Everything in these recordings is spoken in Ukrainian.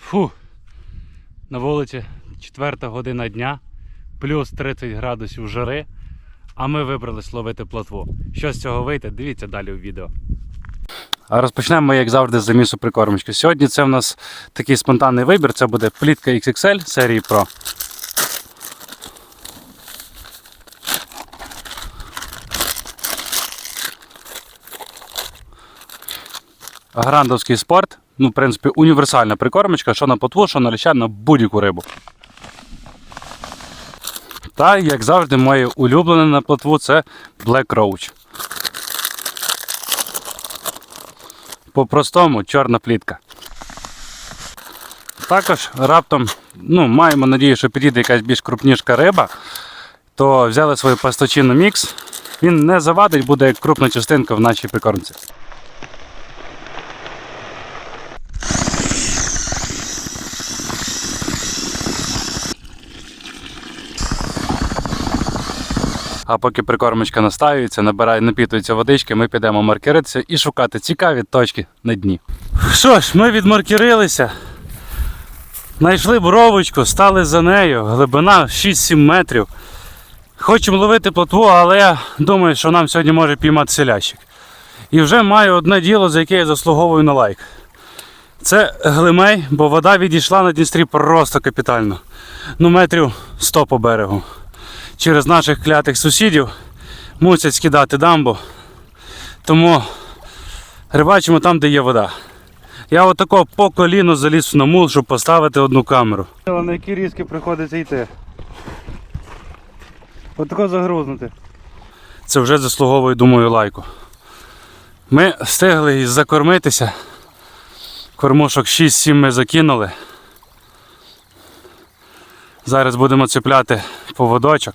Фу. На вулиці 4 година дня, плюс 30 градусів жари, а ми вибрались ловити плотву. Що з цього вийде, дивіться далі у відео. А розпочнемо ми, як завжди, з замісу прикормочки. Сьогодні це в нас такий спонтанний вибір. Це буде плітка XXL серії Pro. Грандовський спорт. Ну, в принципі, універсальна прикормочка, що на плотву, що на леща, на будь-яку рибу. Та, як завжди, моє улюблене на плотву це Black Roach. По-простому чорна плітка. Також раптом ну, маємо надію, що підійде якась більш крупніша риба, то взяли свою пасточину мікс. Він не завадить, буде як крупна частинка в нашій прикормці. А поки прикормочка настаюється, набирає, напітується водички, ми підемо маркеритися і шукати цікаві точки на дні. Що ж, ми відмаркерилися. Знайшли боровочку, стали за нею, глибина 6-7 метрів. Хочемо ловити плотву, але я думаю, що нам сьогодні може піймати селящик. І вже маю одне діло, за яке я заслуговую на лайк. Це глимей, бо вода відійшла на Дністрі просто капітально. Ну, метрів 100 по берегу через наших клятих сусідів мусять скидати дамбу. Тому рибачимо там, де є вода. Я отако по коліну заліз на мул, щоб поставити одну камеру. На які різки приходиться йти. Отако загрузнути. Це вже заслуговує, думаю, лайку. Ми встигли закормитися. Кормушок 6-7 ми закинули. Зараз будемо цепляти поводочок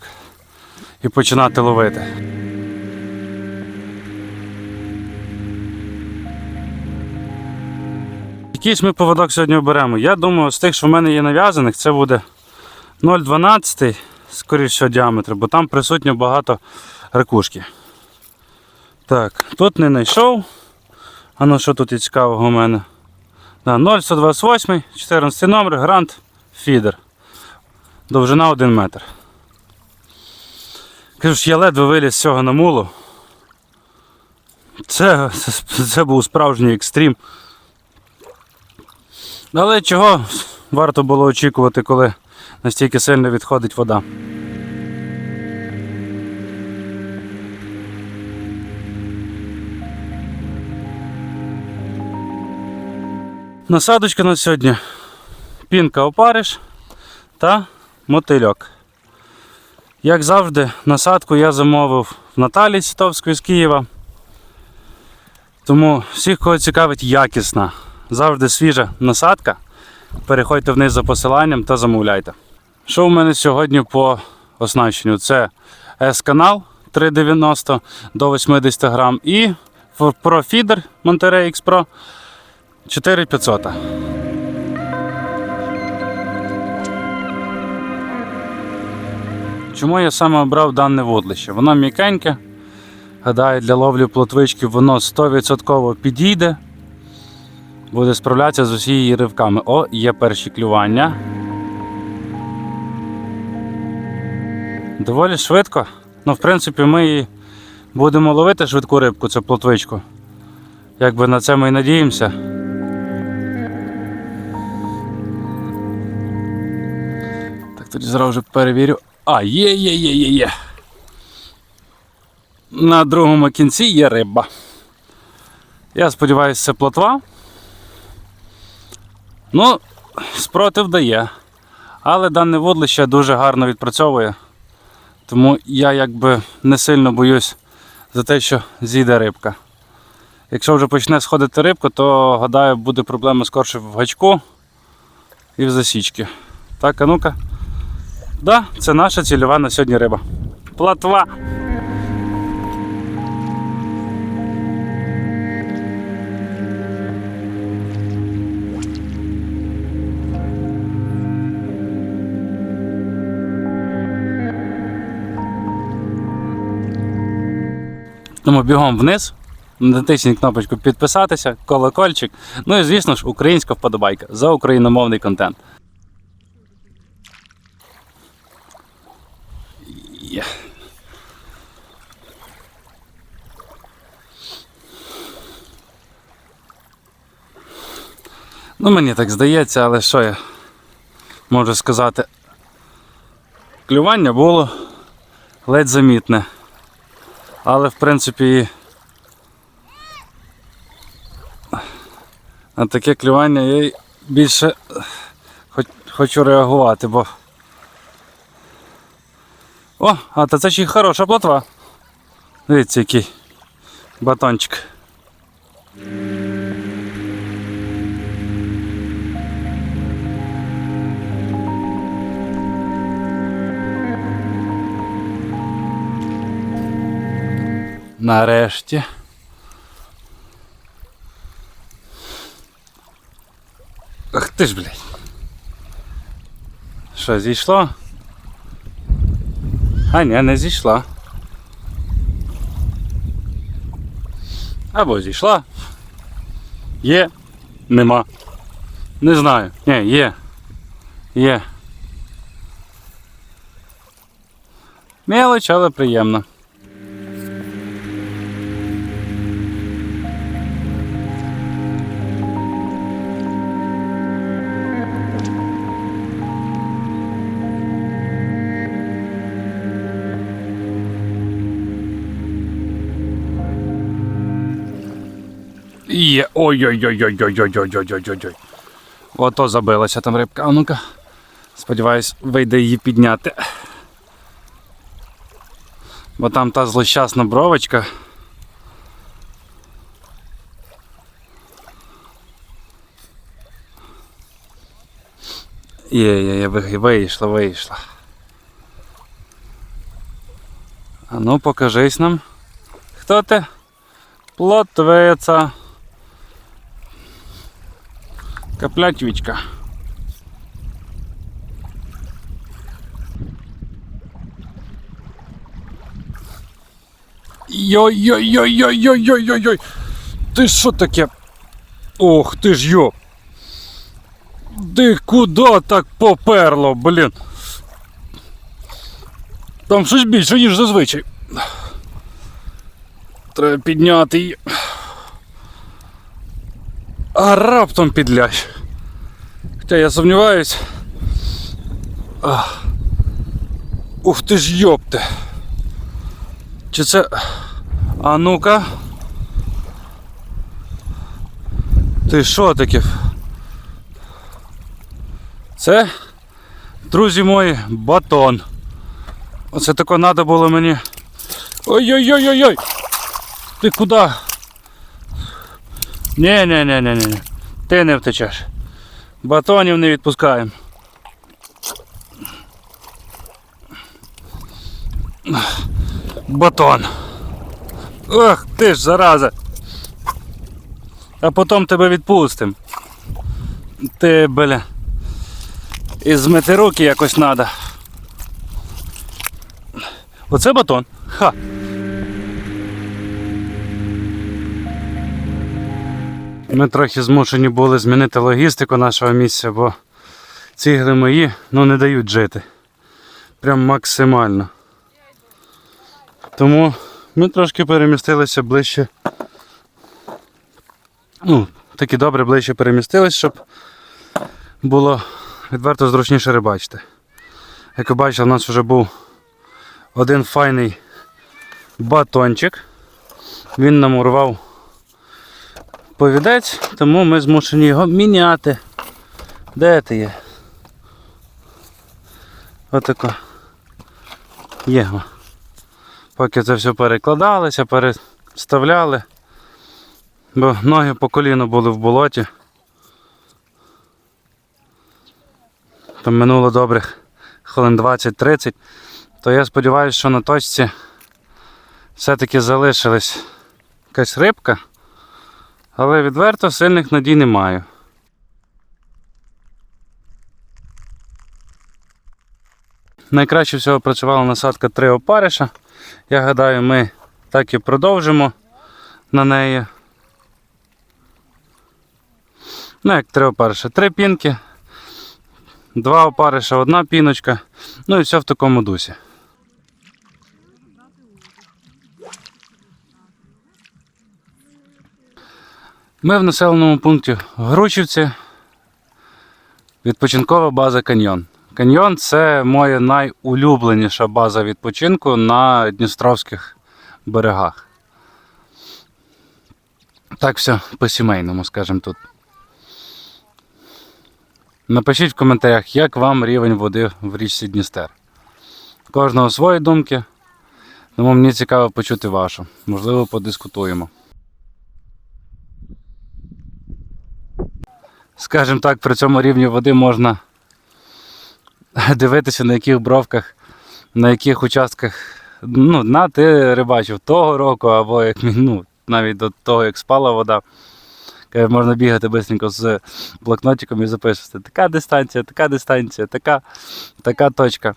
і починати ловити. Який ж ми поводок сьогодні оберемо? Я думаю, з тих, що в мене є нав'язаних, це буде 0,12, скоріше діаметр, бо там присутньо багато ракушки. Так, тут не знайшов. А ну що тут є цікавого у мене? Да, 0,128, 14 номер, грант, фідер. Довжина 1 метр. Кажу я ледве виліз з цього на мулу. Це, це, це був справжній екстрім. Але чого варто було очікувати, коли настільки сильно відходить вода. Насадочка на сьогодні. Пінка опариш та мотильок. Як завжди, насадку я замовив в Наталі Сітовської з Києва. Тому всіх, кого цікавить якісна, завжди свіжа насадка. Переходьте вниз за посиланням та замовляйте. Що в мене сьогодні по оснащенню? Це S-канал 390 до 80 грам і Pro Monterey X Pro 4500. Чому я саме обрав дане водлище? Воно м'якеньке. Гадаю, для ловлі плотвички воно 100% підійде. Буде справлятися з усією ривками. О, є перші клювання. Доволі швидко. Ну, в принципі, ми будемо ловити швидку рибку, цю плотвичку. Якби на це ми і надіємося. Так, тоді зразу перевірю. А, є, є, є, є, є. На другому кінці є риба. Я сподіваюся, це плотва. Ну, спротив дає. Але дане водлище дуже гарно відпрацьовує. Тому я якби не сильно боюсь за те, що зійде рибка. Якщо вже почне сходити рибка, то гадаю, буде проблема скорше в гачку і в засічці. Так, а ну-ка. Да, це наша цільова на сьогодні риба. Платва. Тому бігом вниз, натисніть кнопочку підписатися, колокольчик. Ну і звісно ж, українська вподобайка за україномовний контент. Є. Ну, мені так здається, але що я можу сказати? Клювання було ледь замітне. Але в принципі на таке клювання я більше хочу реагувати, бо. О, а та це ще й хороша плотва. Дивіться, який батончик. Нарешті. Ах ти ж, блядь. Що, зійшло? А ні, не зійшла. Або зійшла. Є, нема. Не знаю. Ні, є. Є. Мелоч, але приємно. Ой-ой-ой-ой-ой-ой-ой-ой-ой-ой. Ото забилася там рибка. А ну-ка. Сподіваюсь, вийде її підняти. Бо там та злощасна бровочка. Є, є, є, ви- вийшла, вийшла. А ну покажись нам. Хто ти? Плотвиця. Каплятвічка. Йой-йой-йой-йой-йой-йой-йой! Ти що таке? Ох ти ж йо! Ти куди так поперло, блін? Там щось більше, ніж зазвичай. Треба підняти її. А раптом підлящ. Хоча я сумніваюсь. Ух ти ж йопте. Чи це. А ну-ка. Ти що таке? Це, друзі мої, батон. Оце тако треба було мені. Ой-ой-ой-ой-ой! Ти куди? Ні ні ні ні ні Ти не втечеш. Батонів не відпускаємо. Батон. Ох, ти ж зараза. А потім тебе відпустим. Ти, бля. І змити руки якось треба. Оце батон. Ха. Ми трохи змушені були змінити логістику нашого місця, бо ці мої ну, не дають жити. Прям максимально. Тому ми трошки перемістилися ближче. Ну, таки добре ближче перемістилися, щоб було відверто зручніше рибачити. Як ви бачите, у нас вже був один файний батончик. Він нам урвав повідець, тому ми змушені його міняти. Де ти є? Отако. Є. Поки це все перекладалося, переставляли. Бо ноги по коліну були в болоті. Там минуло добрих хвилин 20-30, то я сподіваюся, що на точці все-таки залишилась якась рибка, але відверто сильних надій не маю. Найкраще всього працювала насадка три опариша. Я гадаю, ми так і продовжимо на неї. Ну, як три опариша. Три пінки, два опариша, одна піночка. Ну і все в такому дусі. Ми в населеному пункті Гручівці. Відпочинкова база Каньйон. Каньйон це моя найулюбленіша база відпочинку на Дністровських берегах. Так все по-сімейному, скажімо тут. Напишіть в коментарях, як вам рівень води в річці Дністер. Кожного свої думки. Тому мені цікаво почути вашу. Можливо, подискутуємо. Скажімо так, при цьому рівні води можна дивитися, на яких бровках, на яких участках ну, дна ти рибачив того року, або як ну, навіть до того, як спала вода. Можна бігати швидко з блокнотиком і записувати. Така дистанція, така дистанція, така, така точка.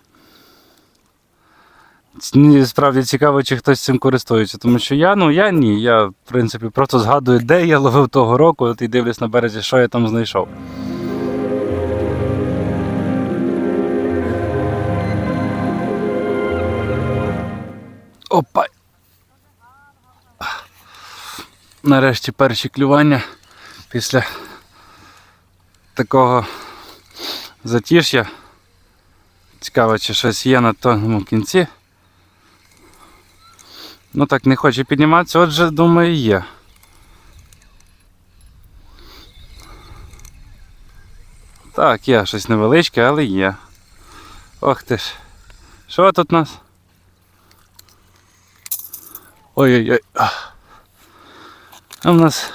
Справді цікаво, чи хтось цим користується, тому що я, ну я ні. Я, в принципі, просто згадую, де я ловив того року, от і дивлюсь на березі, що я там знайшов. Опа. Нарешті перші клювання після такого затіш'я. Цікаво, чи щось є на тому кінці. Ну так не хоче підніматися, отже, думаю, є. Так, є щось невеличке, але є. Ох ти ж. Що тут у нас? Ой-ой-ой. А в нас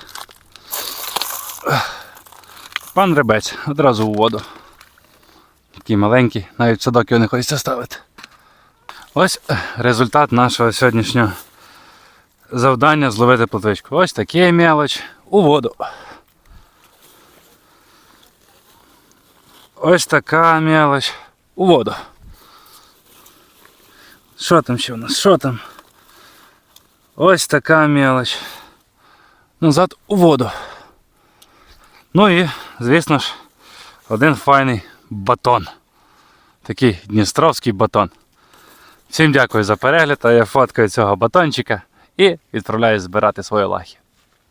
пан ребець одразу у воду. Такий маленький, навіть в садок його не хочеться ставити. Ось результат нашого сьогоднішнього завдання зловити плотвичку. Ось такий мелоч у воду. Ось така мелоч у воду. Що там ще у нас? Що там? Ось така мелоч. Назад у воду. Ну і, звісно ж, один файний батон. Такий дністровський батон. Всім дякую за перегляд, я фоткаю цього батончика і відправляюсь збирати свої лахи.